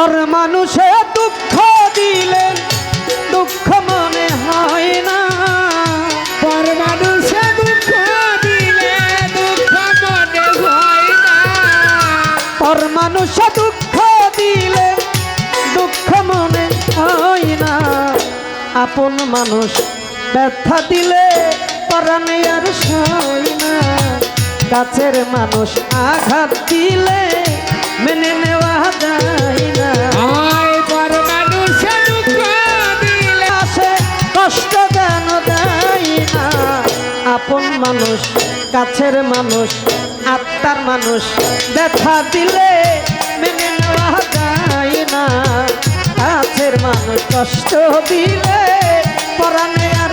পর মানুষে দুঃখ দিলে দুঃখ মনে হয় না। পর মানুষে দুঃখ দিলে দুঃখ মনে হয় না। পর মানুষে দুঃখ দিলে দুঃখ মনে হয় না। আপন মানুষ ব্যথা দিলে পরাণে আর সয় না। কাছের মানুষ আঘাত দিলে মেনে নেওয়া যায় না। আয় পর মানুষে দুঃখ দিলে আসে কষ্ট কেন দেয় না। আপন মানুষ কাছের মানুষ আত্মার মানুষ ব্যথা দিলে মেনে নেওয়া যায় না। কাছের মানুষ কষ্ট দিলে পরাণে আর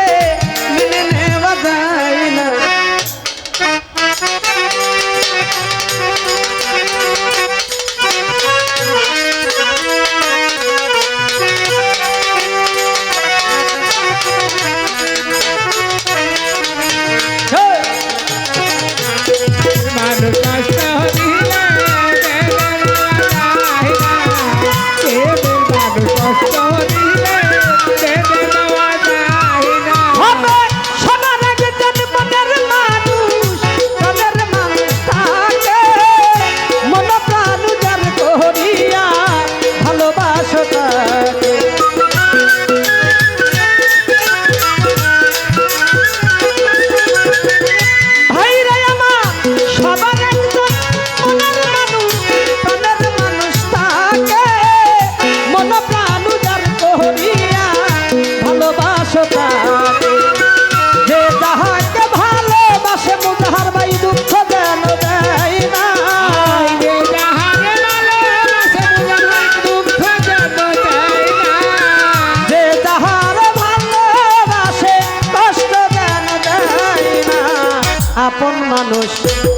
আপন মানুষ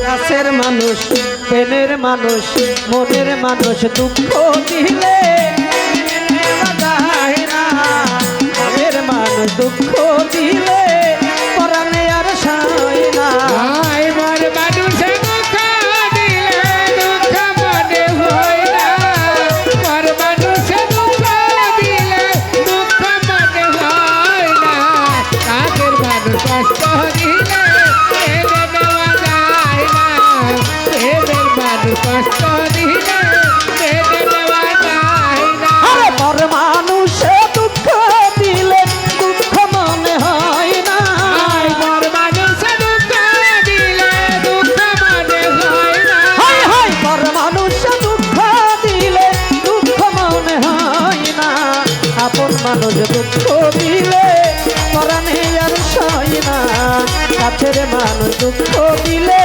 কাছের মানুষ প্রেমের মানুষ মনের মানুষ দুঃখ দিলে মানুষ দুঃখ দিলে পরাণে আর সয় না। আয় মানুষ দুঃখ দিলে পরাণে আর সয় না। কাছের মানুষ দুঃখ দিলে